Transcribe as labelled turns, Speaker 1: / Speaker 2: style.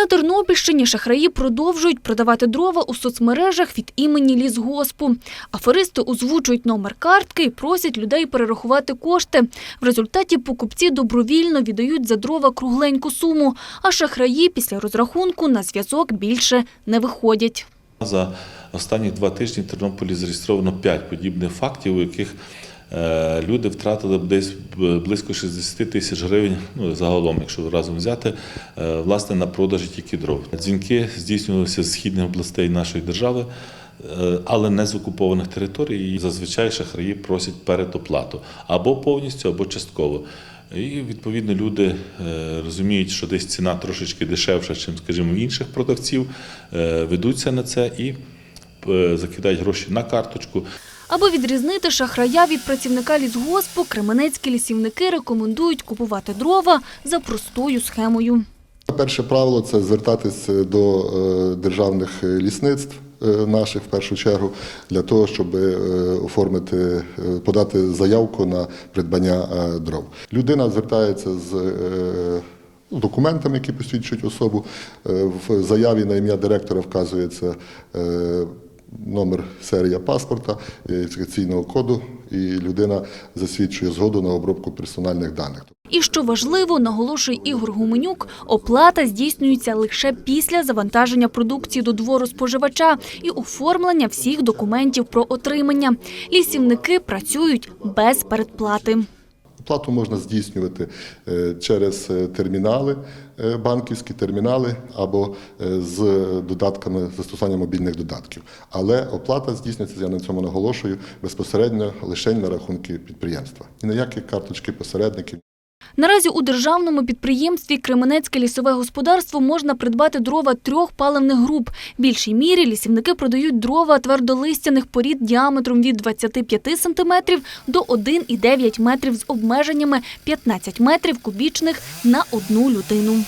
Speaker 1: На Тернопільщині шахраї продовжують продавати дрова у соцмережах від імені лісгоспу. Аферисти озвучують номер картки і просять людей перерахувати кошти. В результаті покупці добровільно віддають за дрова кругленьку суму, а шахраї після розрахунку на зв'язок більше не виходять.
Speaker 2: За останні два тижні в Тернополі зареєстровано 5 подібних фактів, у яких люди втратили десь близько 60 тисяч гривень, ну загалом, якщо разом взяти, е, власне на продажі тільки дров. Дзвінки здійснювалися з східних областей нашої держави. е, Але не з окупованих територій, і зазвичай шахраї просять передоплату або повністю, або частково. І відповідно люди е, розуміють, що десь ціна трошечки дешевша, ніж, скажімо, інших продавців, е, ведуться на це і е, закидають гроші на карточку.
Speaker 1: Аби відрізнити шахрая від працівника лісгоспу, кременецькі лісівники рекомендують купувати дрова за простою схемою.
Speaker 3: Перше правило це звертатися до е, державних лісництв е, наших в першу чергу для того, щоб е, оформити, е, подати заявку на придбання е, дров. Людина звертається з е, документами, які посвідчують особу. Е, В заяві на ім'я директора вказується е, номер серія паспорта, ідентифікаційного коду, і людина засвідчує згоду на обробку персональних даних.
Speaker 1: І що важливо, наголошує Ігор Гуменюк, оплата здійснюється лише після завантаження продукції до двору споживача і оформлення всіх документів про отримання. Лісівники працюють без передплати.
Speaker 3: Оплату можна здійснювати е, через е, термінали, е, банківські термінали або з додатками застосування мобільних додатків. Але оплата здійснюється, я на цьому наголошую, безпосередньо лише на рахунки підприємства. І ніякі карточки посередників.
Speaker 1: Наразі у державному підприємстві Кременецьке лісове господарство можна придбати дрова трьох паливних груп. В більшій мірі лісівники продають дрова твердолистяних порід діаметром від 25 см до 1,9 метрів з обмеженнями 15 метрів кубічних на одну людину.